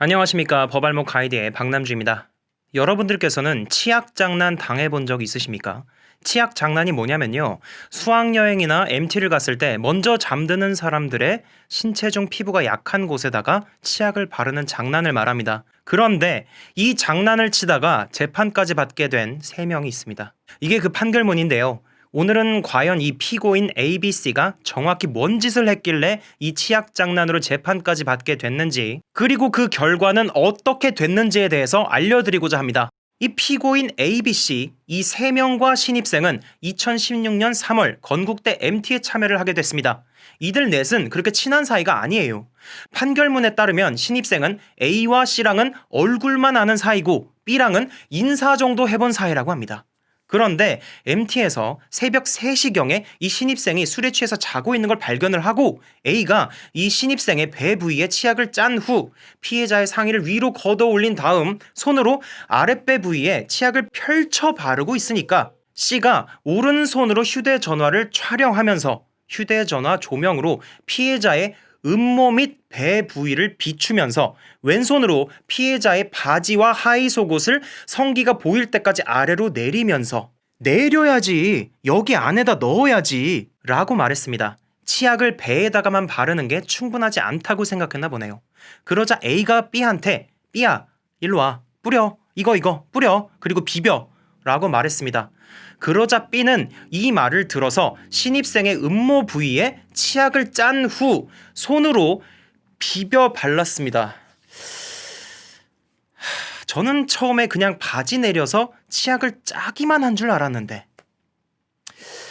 안녕하십니까 법알목 가이드의 박남주입니다. 여러분들께서는 치약 장난 당해본 적 있으십니까? 치약 장난이 뭐냐면요. 수학여행이나 MT를 갔을 때 먼저 잠드는 사람들의 신체 중 피부가 약한 곳에다가 치약을 바르는 장난을 말합니다. 그런데 이 장난을 치다가 재판까지 받게 된 세명이 있습니다. 이게 그 판결문인데요. 오늘은 과연 이 피고인 ABC가 정확히 뭔 짓을 했길래 이 치약 장난으로 재판까지 받게 됐는지, 그리고 그 결과는 어떻게 됐는지에 대해서 알려드리고자 합니다. 이 피고인 ABC 이세 명과 신입생은 2016년 3월 건국대 MT에 참여를 하게 됐습니다. 이들 넷은 그렇게 친한 사이가 아니에요. 판결문에 따르면 신입생은 A와 C랑은 얼굴만 아는 사이고 B랑은 인사 정도 해본 사이라고 합니다. 그런데 MT에서 새벽 3시경에 이 신입생이 술에 취해서 자고 있는 걸 발견을 하고 A가 이 신입생의 배 부위에 치약을 짠 후 피해자의 상의를 위로 걷어 올린 다음 손으로 아랫배 부위에 치약을 펼쳐 바르고 있으니까 C가 오른손으로 휴대전화를 촬영하면서 휴대전화 조명으로 피해자의 음모 및 배 부위를 비추면서 왼손으로 피해자의 바지와 하의 속옷을 성기가 보일 때까지 아래로 내리면서 내려야지. 여기 안에다 넣어야지. 라고 말했습니다. 치약을 배에다가만 바르는 게 충분하지 않다고 생각했나 보네요. 그러자 A가 B한테 B야 일로 와. 뿌려. 이거 이거. 뿌려. 그리고 비벼 라고 말했습니다. 그러자 B는 이 말을 들어서 신입생의 음모 부위에 치약을 짠 후 손으로 비벼 발랐습니다. 하, 저는 처음에 그냥 바지 내려서 치약을 짜기만 한 줄 알았는데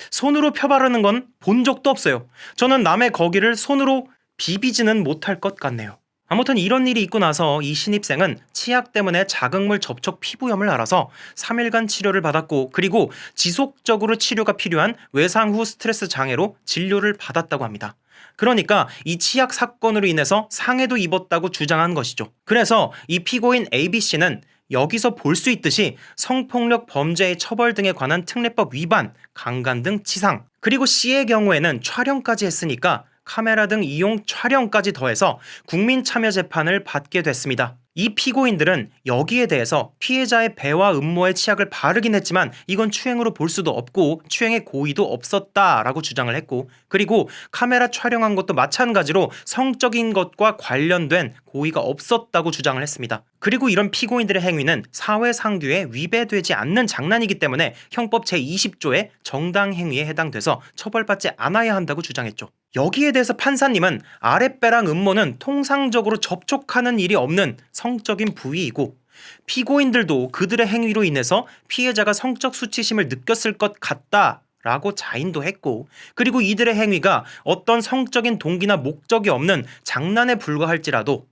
손으로 펴 바르는 건 본 적도 없어요. 저는 남의 거기를 손으로 비비지는 못할 것 같네요. 아무튼 이런 일이 있고 나서 이 신입생은 치약 때문에 자극물 접촉 피부염을 앓아서 3일간 치료를 받았고 그리고 지속적으로 치료가 필요한 외상 후 스트레스 장애로 진료를 받았다고 합니다. 그러니까 이 치약 사건으로 인해서 상해도 입었다고 주장한 것이죠. 그래서 이 피고인 ABC는 여기서 볼 수 있듯이 성폭력 범죄의 처벌 등에 관한 특례법 위반, 강간 등 치상, 그리고 C의 경우에는 촬영까지 했으니까 카메라 등 이용 촬영까지 더해서 국민 참여 재판을 받게 됐습니다. 이 피고인들은 여기에 대해서 피해자의 배와 음모에 치약을 바르긴 했지만 이건 추행으로 볼 수도 없고 추행의 고의도 없었다라고 주장을 했고 그리고 카메라 촬영한 것도 마찬가지로 성적인 것과 관련된 고의가 없었다고 주장을 했습니다. 그리고 이런 피고인들의 행위는 사회 상규에 위배되지 않는 장난이기 때문에 형법 제20조의 정당 행위에 해당돼서 처벌받지 않아야 한다고 주장했죠. 여기에 대해서 판사님은 아랫배랑 음모는 통상적으로 접촉하는 일이 없는 성적인 부위이고 피고인들도 그들의 행위로 인해서 피해자가 성적 수치심을 느꼈을 것 같다. 라고 자인도 했고, 그리고 이들의 행위가 어떤 성적인 동기나 목적이 없는 장난에 불과할지라도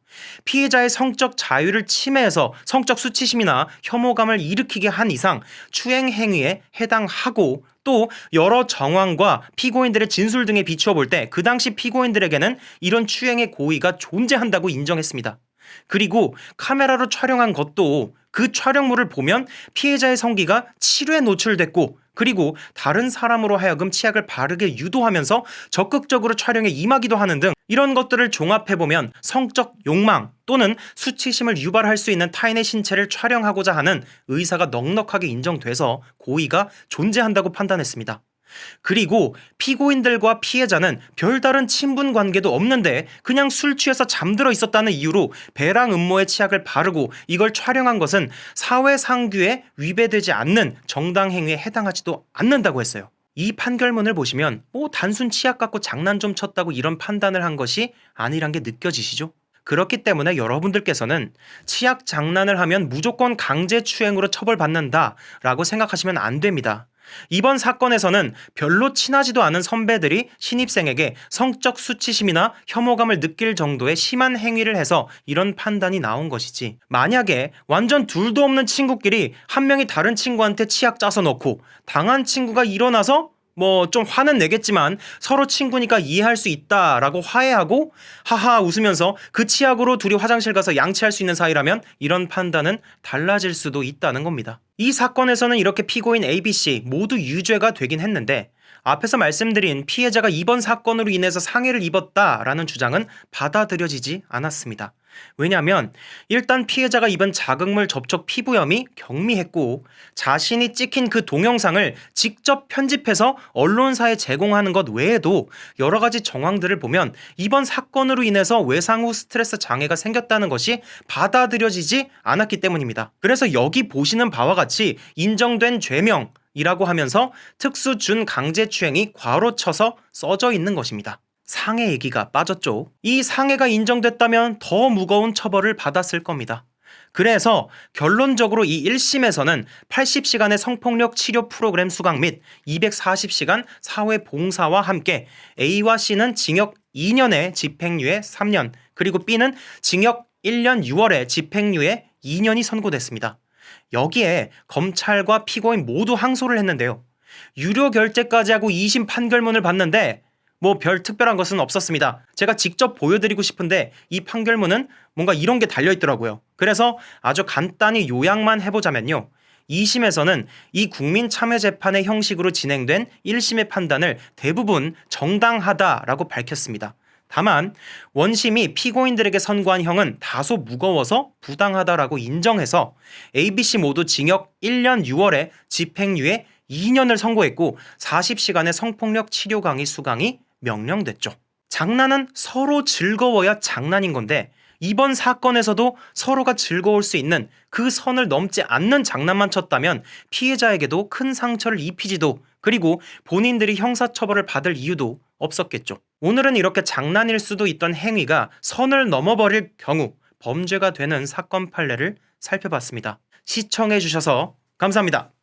피해자의 성적 자유를 침해해서 성적 수치심이나 혐오감을 일으키게 한 이상 추행 행위에 해당하고 또 여러 정황과 피고인들의 진술 등에 비추어 볼 때 그 당시 피고인들에게는 이런 추행의 고의가 존재한다고 인정했습니다. 그리고 카메라로 촬영한 것도 그 촬영물을 보면 피해자의 성기가 치료에 노출됐고 그리고 다른 사람으로 하여금 치약을 바르게 유도하면서 적극적으로 촬영에 임하기도 하는 등 이런 것들을 종합해보면 성적 욕망 또는 수치심을 유발할 수 있는 타인의 신체를 촬영하고자 하는 의사가 넉넉하게 인정돼서 고의가 존재한다고 판단했습니다. 그리고 피고인들과 피해자는 별다른 친분 관계도 없는데 그냥 술 취해서 잠들어 있었다는 이유로 배랑 음모에 치약을 바르고 이걸 촬영한 것은 사회 상규에 위배되지 않는 정당 행위에 해당하지도 않는다고 했어요. 이 판결문을 보시면 뭐 단순 치약 갖고 장난 좀 쳤다고 이런 판단을 한 것이 아니란 게 느껴지시죠? 그렇기 때문에 여러분들께서는 치약 장난을 하면 무조건 강제 추행으로 처벌받는다라고 생각하시면 안 됩니다. 이번 사건에서는 별로 친하지도 않은 선배들이 신입생에게 성적 수치심이나 혐오감을 느낄 정도의 심한 행위를 해서 이런 판단이 나온 것이지. 만약에 완전 둘도 없는 친구끼리 한 명이 다른 친구한테 치약 짜서 넣고 당한 친구가 일어나서 뭐 좀 화는 내겠지만 서로 친구니까 이해할 수 있다라고 화해하고 하하 웃으면서 그 치약으로 둘이 화장실 가서 양치할 수 있는 사이라면 이런 판단은 달라질 수도 있다는 겁니다. 이 사건에서는 이렇게 피고인 ABC 모두 유죄가 되긴 했는데 앞에서 말씀드린 피해자가 이번 사건으로 인해서 상해를 입었다라는 주장은 받아들여지지 않았습니다. 왜냐하면 일단 피해자가 입은 자극물 접촉 피부염이 경미했고 자신이 찍힌 그 동영상을 직접 편집해서 언론사에 제공하는 것 외에도 여러 가지 정황들을 보면 이번 사건으로 인해서 외상 후 스트레스 장애가 생겼다는 것이 받아들여지지 않았기 때문입니다. 그래서 여기 보시는 바와 같이 인정된 죄명 이라고 하면서 특수 준 강제추행이 괄호 쳐서 써져 있는 것입니다. 상해 얘기가 빠졌죠. 이 상해가 인정됐다면 더 무거운 처벌을 받았을 겁니다. 그래서 결론적으로 이 1심에서는 80시간의 성폭력 치료 프로그램 수강 및 240시간 사회 봉사와 함께 A와 C는 징역 2년에 집행유예 3년, 그리고 B는 징역 1년 6월에 집행유예 2년이 선고됐습니다. 여기에 검찰과 피고인 모두 항소를 했는데요. 유료 결제까지 하고 2심 판결문을 봤는데 뭐 별 특별한 것은 없었습니다. 제가 직접 보여드리고 싶은데 이 판결문은 뭔가 이런 게 달려 있더라고요. 그래서 아주 간단히 요약만 해보자면요. 2심에서는 이 국민참여재판의 형식으로 진행된 1심의 판단을 대부분 정당하다라고 밝혔습니다. 다만 원심이 피고인들에게 선고한 형은 다소 무거워서 부당하다라고 인정해서 ABC 모두 징역 1년 6월에 집행유예 2년을 선고했고 40시간의 성폭력 치료 강의 수강이 명령됐죠. 장난은 서로 즐거워야 장난인 건데 이번 사건에서도 서로가 즐거울 수 있는 그 선을 넘지 않는 장난만 쳤다면 피해자에게도 큰 상처를 입히지도 그리고 본인들이 형사처벌을 받을 이유도 없었겠죠. 오늘은 이렇게 장난일 수도 있던 행위가 선을 넘어버릴 경우 범죄가 되는 사건 판례를 살펴봤습니다. 시청해주셔서 감사합니다.